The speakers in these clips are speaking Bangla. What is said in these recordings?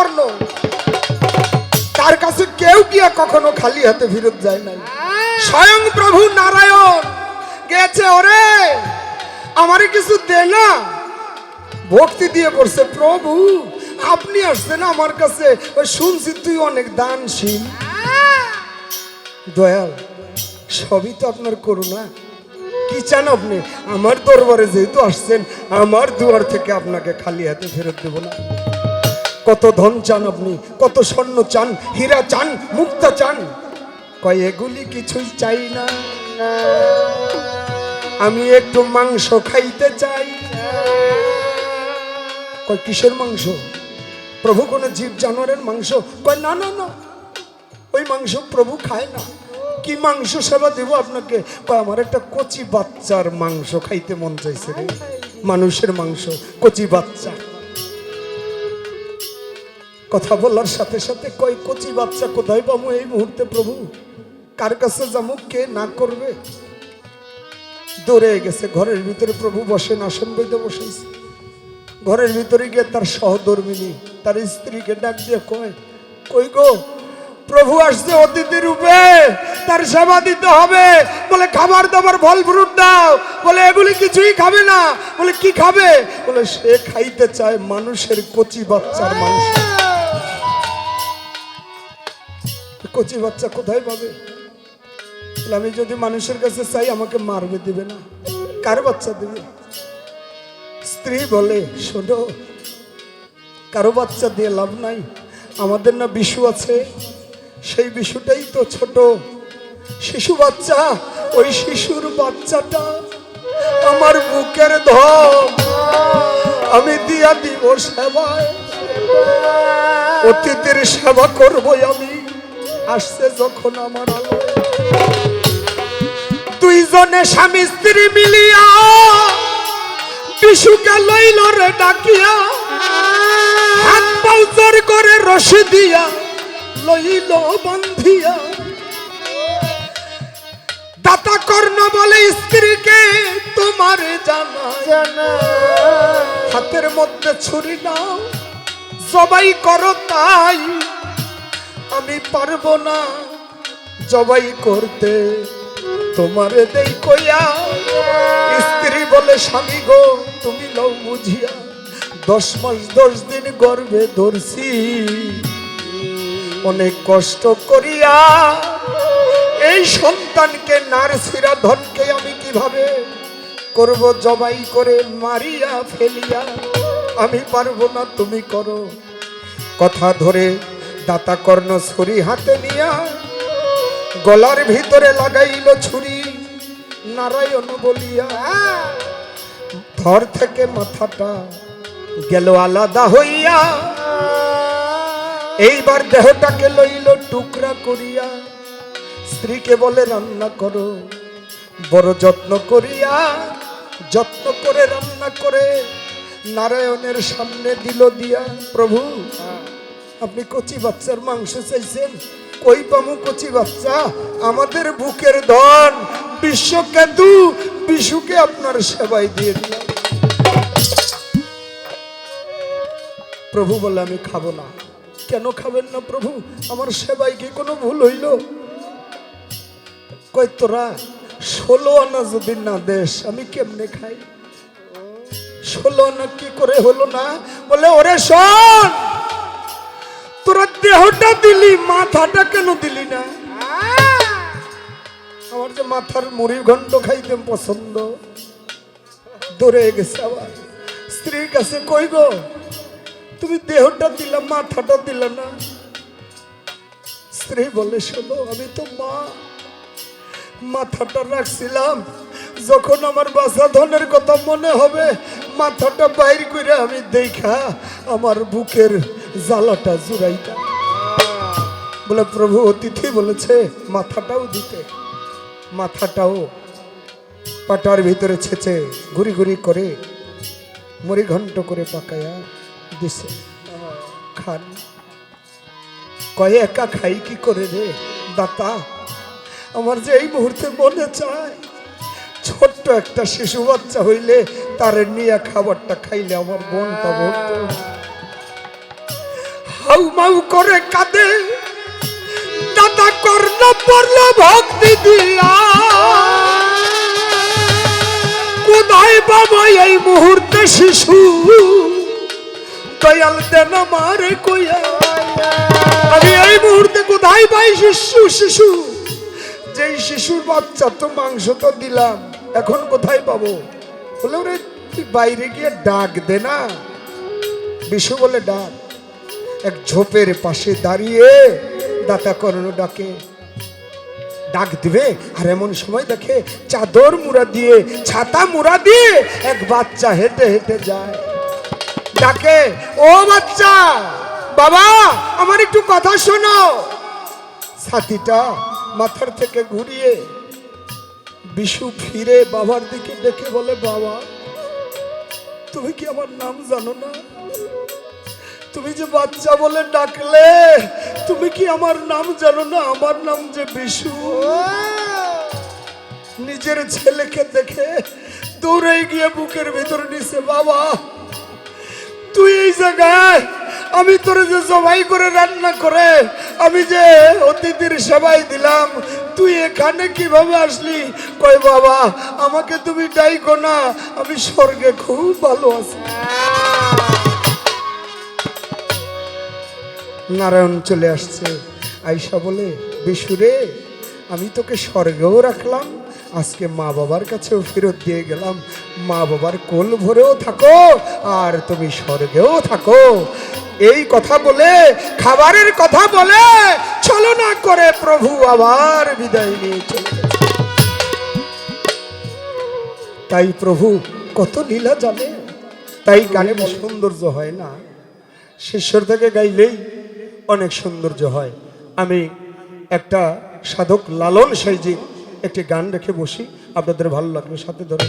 কর্ণ তার কাছে কেউ গিয়া কখনো খালি হাতে ফিরত যায় নাই। স্বয়ং প্রভু নারায়ণ গেছে ওরে। আমারে কিছু দে না। ভক্তি দিয়ে পড়ছে প্রভু আপনি আসছেন আমার কাছে। ওই শুনছি তুই অনেক দানশীল। দয়াল সবই তো আপনার করুণা। কি চান আপনি? আমার দরবারে যেহেতু আসছেন আমার দুয়ার থেকে আপনাকে খালি হাতে ফেরত দেব না। কত ধন চান আপনি, কত স্বর্ণ চান, হীরা চান, মুক্তা চান? কয়, এগুলি কিছুই চাই না। আমি একটু মাংস খাইতে চাই। কয়, কিসের মাংস? প্রভু কোন জীব জানোয়ারের মাংস? কয়, না না না। ওই মাংস প্রভু খায় না। কি মাংস সেবা দেব আপনাকে? আমার একটা কচি বাচ্চার মাংস খাইতে মন চাইছে মানুষের মাংস, কচি বাচ্চা। কথা বলার সাথে সাথে কয়, কচি বাচ্চা কোথায় পাবো এই মুহূর্তে প্রভু? কার কাছে যাব, কে না করবে? দৌড়ে গেছে, ঘরের ভিতরে প্রভু বসেন, আসন বইতে বসেছে। ঘরের ভিতরে গিয়ে তার সহধর্মিনী, তার স্ত্রীকে ডাক দিয়ে কয়, কই গো, প্রভু আসছে অতিথি রূপে, তার সেবা দিতে হবে। বলে, খাবার দাবার ফল ফ্রুট দাও। বলে, এগুলি কিছুই খাবে না। বলে, কি খাবে? বলে, সে খাইতে চায় মানুষের কচি বাচ্চার মাংস। কচি বাচ্চা কোথায় পাবে? আমি যদি মানুষের কাছে চাই, আমাকে মারবে, দিবে না। কার বাচ্চা দিবে? স্ত্রী বলে, শোনো, কারও বাচ্চা দিয়ে লাভ নাই। আমাদের না বিশু আছে। সেই বিশুটাই তো ছোট। শিশু বাচ্চা, ওই শিশুর বাচ্চাটা আমার বুকের ধন। আমি দিয়া দিব সেবায়। অতীতের সেবা করব আমি। আসছে যখন আমার আলো দুইজনে স্বামী স্ত্রী মিলিয়া বিশুকে লইল রে ডাকিয়া। হাত পাও জোর করে রশি দিয়া লইল বন্ধিয়া। দাতা কর্ণ বলে, স্ত্রীকে তোমার জানা জানা। হাতের মধ্যে ছুরি নাও সবাই করো তাই। আমি পারব না জবাই করতে। তোমারে দেই কইয়া, স্ত্রী বলে, স্বামী গো, তুমি লও বুঝিয়া, দশ মাস, দশ দিন গর্ভে ধরছি। অনেক কষ্ট করিয়া, এই সন্তানকে, নার্সিরা, ধনকে আমি কীভাবে করব? জবাই করে মারিয়া ফেলিয়া, আমি পারব না, তুমি করো। কথা ধরে দাতা কর্ণ ছুরি হাতে নিয়া গলার ভিতরে লাগাইল ছুরি। নারায়ণ বলিয়া, ধর থেকে মাথাটা গেল আলাদা হইয়া। এইবার দেহটাকে লইল টুকরা করিয়া। স্ত্রীকে বলে, রান্না করো। বড় যত্ন করিয়া, যত্ন করে রান্না করে নারায়ণের সামনে দিল দিয়া, প্রভু আপনি কচি বাচ্চার মাংস চাইছেন? কই পামু কচি বাচ্চা? আমাদের বুকের ধন। বিশ্ব কেতু বিশুকে আপনার সেবাই দিয়ে দিলাম। প্রভু বলে, আমি খাব না। কেন খাবেন না প্রভু? আমার সেবাই কি কোনো ভুল হইল? কই তোরা, ষোলো আনা যদি না দেশ, আমি কেমনে খাই? ষোলো আনা কি করে হলো না? বলে, ওরে শোন! তোরা দেহটা দিলি, মাথাটা কেন দিলি না? আমার যে মাথার মুড়ি ঘন্ট খাইতে পছন্দ। দৌড়ে গেছে আবার। স্ত্রীর কাছে কই গো? তুমি দেহটা দিলা, মাথাটা দিলা না। স্ত্রী বলে, শোনো, আমি তো মা। মাথাটা রাখছিলাম। যখন আমার বাসা ধনের কথা মনে হবে, মাথাটা বাইর করে আমি দেখা আমার বুকের জ্বালাটা জুড়াইটা। বলে, প্রভু, অতিথি বলেছে, মাথাটাও দিতে। মাথাটাও পাটার ভিতরে ছেচে ঘুরি ঘুরি করে মুড়ি ঘন্ট করে পাকায়া দিছে। খান। কয়ে, একা খাই কি করে রে, দাতা? আমার যে এই মুহূর্তে মনে চায়, ছোট্ট একটা শিশু বাচ্চা হইলে তার নিয়ে খাবারটা খাইলে আমার বোনটা বলতো হাউ মাউ করে কাঁদে। দাদা কর্ণ পড়ল ভক্তি দিয়া। কোথায় বাবা এই মুহূর্তে শিশু? দয়াল দেন মারে কইয়া। আমি এই মুহূর্তে কোথায় পাই শিশু শিশু? যেই শিশুর বাচ্চা তো মাংস তো দিলাম, এখন কোথায় পাবো? বলে ওরে, তুই বাইরে গিয়ে ডাক দে না। বিশু বলে, ডাক। এক ঝোপের পাশে দাঁড়িয়ে দাতা কর্ণ ডাকে, ডাক দিবে, আর এমন সময় দেখে চাদর মুড়া দিয়ে, ছাতা মুড়া দিয়ে এক বাচ্চা হেঁটে হেঁটে যায়। ডাকে, ও বাচ্চা, বাবা, আমার একটু কথা শোনো। ছাতিটা মাথার থেকে ঘুরিয়ে বিশু ফিরে বাবার দিকে ডেকে বলে, বাবা, তুমি কি আমার নাম জানো না? তুমি যে বাচ্চা বলে ডাকলে, তুমি কি আমার নাম জানো না? আমার নাম যে বিশু। নিজের ছেলেকে দেখে দৌড়ে গিয়ে বুকের ভিতরে নিছে, বাবা, তুই এই জায়গায়? আমি তোরে যে জবাই করে রান্না করে, আমি যে অতিথির সেবাই দিলাম, তুই এখানে কীভাবে আসলি? কই বাবা, আমাকে তুমি ডাইকো না, আমি স্বর্গে খুব ভালো আছি। নারায়ণ চলে আসছে। আইসা বলে বিশুরে আমি তোকে স্বর্গেও রাখলাম, আজকে মা বাবার কাছেও ফেরত দিয়ে গেলাম। মা বাবার কোল ভরেও থাকো, আর তুমি স্বর্গেও থাকো। এই কথা বলে, খাবারের কথা বলে, চলো না করে প্রভু আবার বিদায় নিয়ে তাই প্রভু কত লীলা জানে, তাই গানে সৌন্দর্য হয় না। শিষ্যর থেকে গাইলেই অনেক সৌন্দর্য হয়। আমি একটা সাধক লালন সাইজি একটি গান রেখে বসি। আপনাদের ভালো লাগবে সাথে ধরে।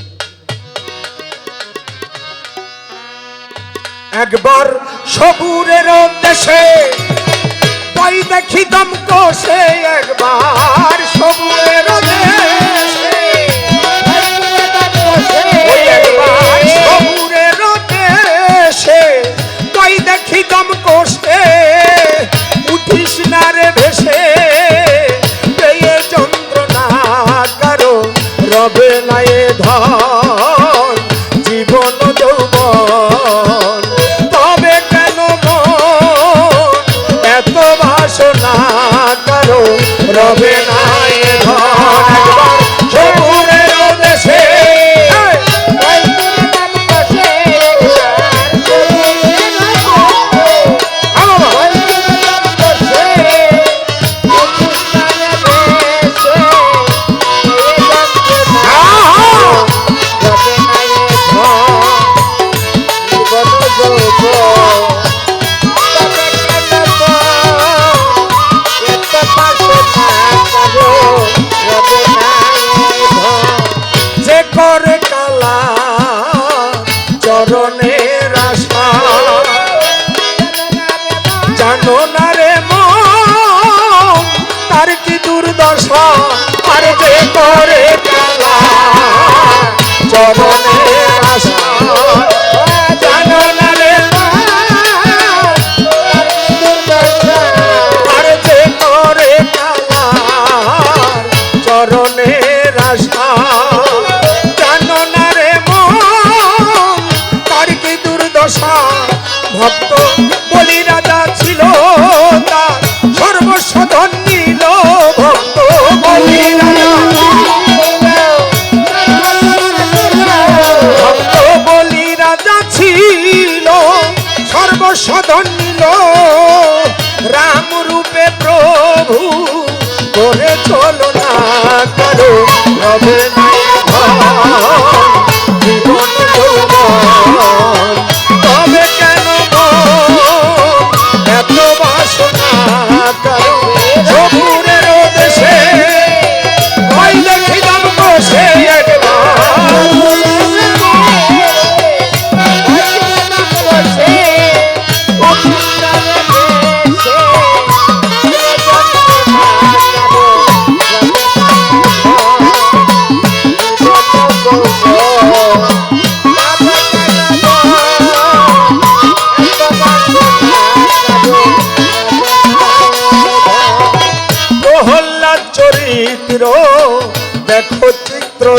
একবার সবুরের দেশে তাই দেখি দম কষে একবার সবুরের দেশে। একবার সবুরের দেশে তাই দেখি দম না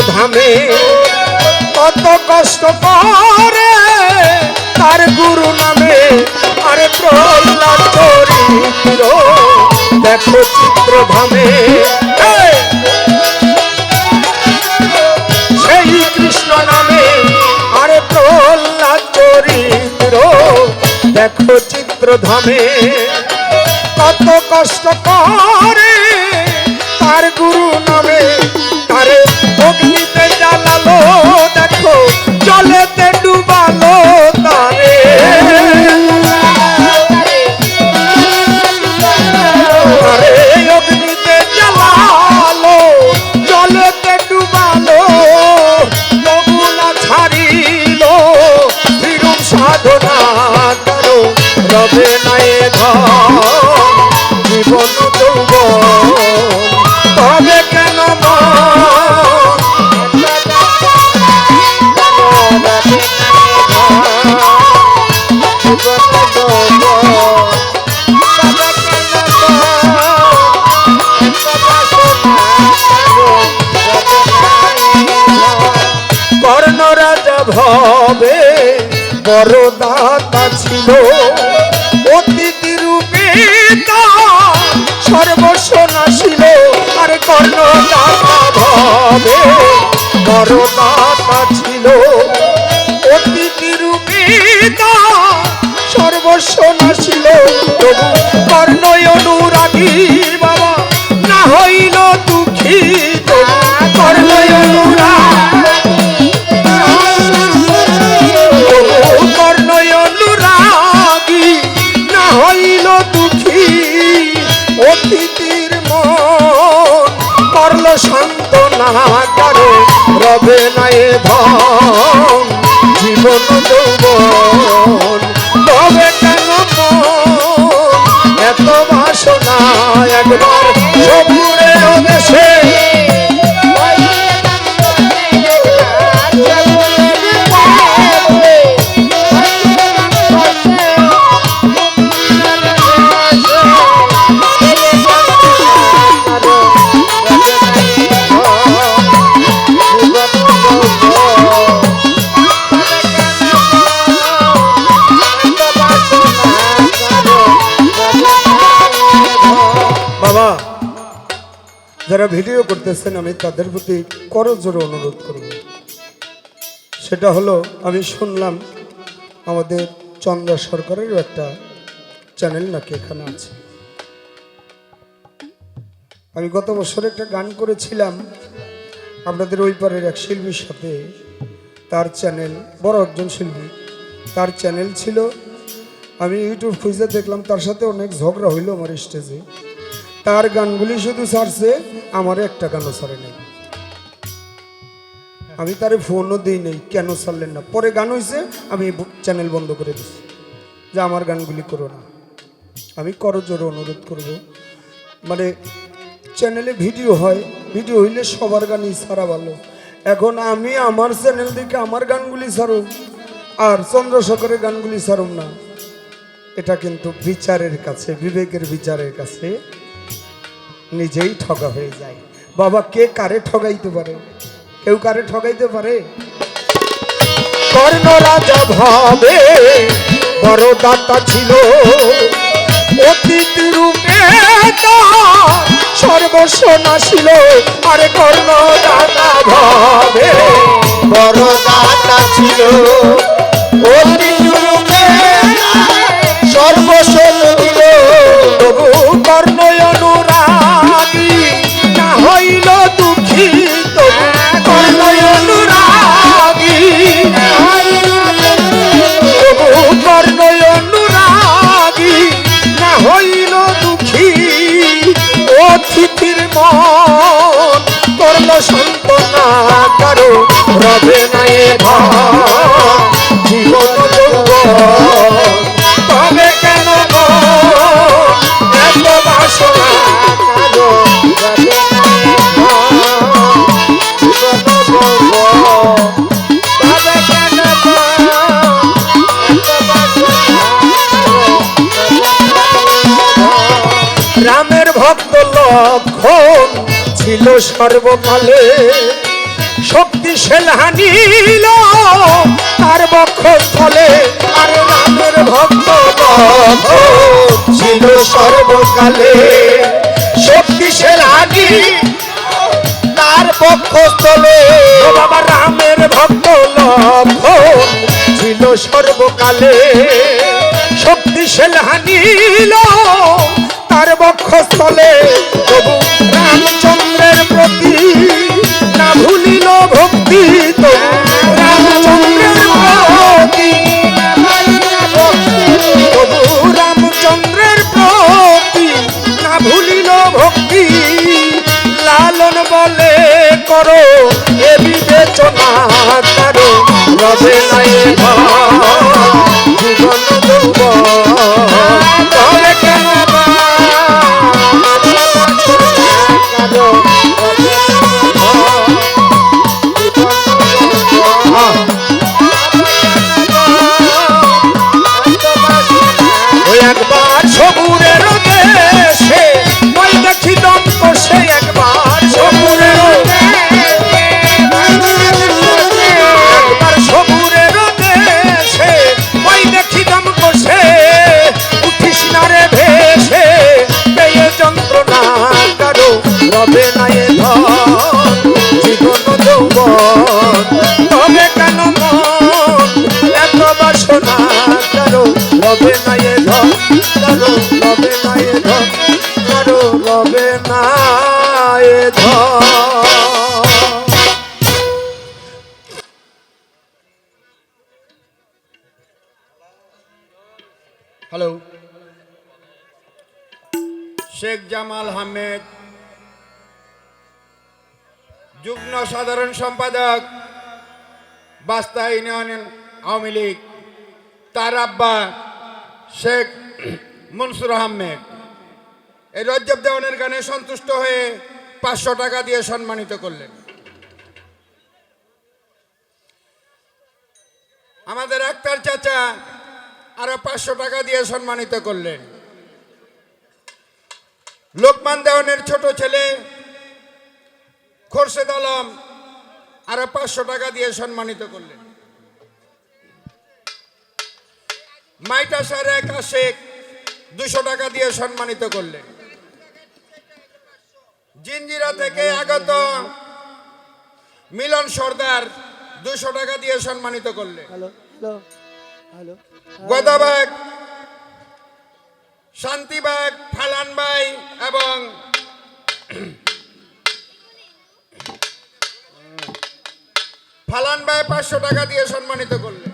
ধামে কত কষ্ট করে তার গুরু নামে আরে প্রহ্লাদ দেখো চিত্র ধামে সেই কৃষ্ণ নামে আরে প্রহ্লাদ চরিত্র দেখো চিত্র ধামে কত কষ্ট করে persona কারও রবে নাই ধন জীবন যৌবন। তবে কেন এত বাসনা একবার যারা ভিডিও করতেছেন, আমি তাদের প্রতি করজোরে অনুরোধ করব। সেটা হলো, আমি শুনলাম আমাদের চন্দ্র সরকারেরও একটা চ্যানেল নাকি এখানে আছে। আমি গত বছর একটা গান করেছিলাম আপনাদের ওই পারের এক শিল্পীর সাথে। তার চ্যানেল, বড় একজন শিল্পী, তার চ্যানেল ছিল। আমি ইউটিউব খুঁজে দেখলাম, তার সাথে অনেক ঝগড়া হইল আমার স্টেজে। তার গানগুলি শুধু ছাড়ছে আমার একটা গানও ছাড়ে নেই। আমি তারে ফোনও দিই নেই, কেন ছাড়লেন না? পরে গান হয়েছে আমি চ্যানেল বন্ধ করে দিছি। যে আমার গানগুলি করো না। আমি করো করজোরে অনুরোধ করব। মানে চ্যানেলে ভিডিও হয়, ভিডিও হইলে সবার গানই ছাড়া ভালো। এখন আমি আমার চ্যানেল থেকে আমার গানগুলি ছাড়ুম আর চন্দ্রশেখরের গানগুলি ছাড়ুম না। এটা কিন্তু বিচারের কাছে, বিবেকের বিচারের কাছে নিজেই ঠগা হয়ে যায়। বাবা, কে কারে ঠগাইতে পারে? কেউ কারে ঠগাইতে পারে? কর্ণ রাজা ভাবে বড় দাতা ছিল। অতিথি রূপে তার সর্বস্ব নাশিল আরে কর্ণ দাতা ভাবে বড় দাতা ছিল। অতিথি রূপে সর্বস্ব দিল তবু কর্ণ রবে নাই ধন জীবন যৌবন তবে কেন? রামের ভক্ত লক্ষণ ছিল সর্বকালে শক্তিশাল হানিল তার বক্ষস্থলে আর রামের ভক্ত ছিল সর্বকালে। শক্তিশাল হানি তার বক্ষস্থলে বাবা রামের ভক্ত লক্ষ ছিল সর্বকালে। শক্তিশাল হানিল বিবেচনা ধন হ্যালো শেখ জামাল আহমেদ যুগ্ম সাধারণ সম্পাদক বাস্তা ইউনিয়ন আওয়ামী লীগ তার আব্বা শেখ মনসুর আহমেদ। এই রজ্জব দেওয়ানের গানে সন্তুষ্ট হয়ে পাঁচশো টাকা দিয়ে সম্মানিত করলেন। আমাদের আক্তার চাচা আরও পাঁচশো টাকা দিয়ে সম্মানিত করলেন। লোকমান দেওয়ানের ছোট ছেলে খোরশেদ আলম আরও পাঁচশো টাকা দিয়ে সম্মানিত করলেন। মাইটা সারেক আশেক দুশো টাকা দিয়ে সম্মানিত করলেন। জিঞ্জিরা থেকে আগত মিলন সর্দার দুশো টাকা দিয়ে সম্মানিত করলেন। গোদাবাগ শান্তিবাগ ফালান ভাই এবং ফালান ভাই পাঁচশো টাকা দিয়ে সম্মানিত করলেন।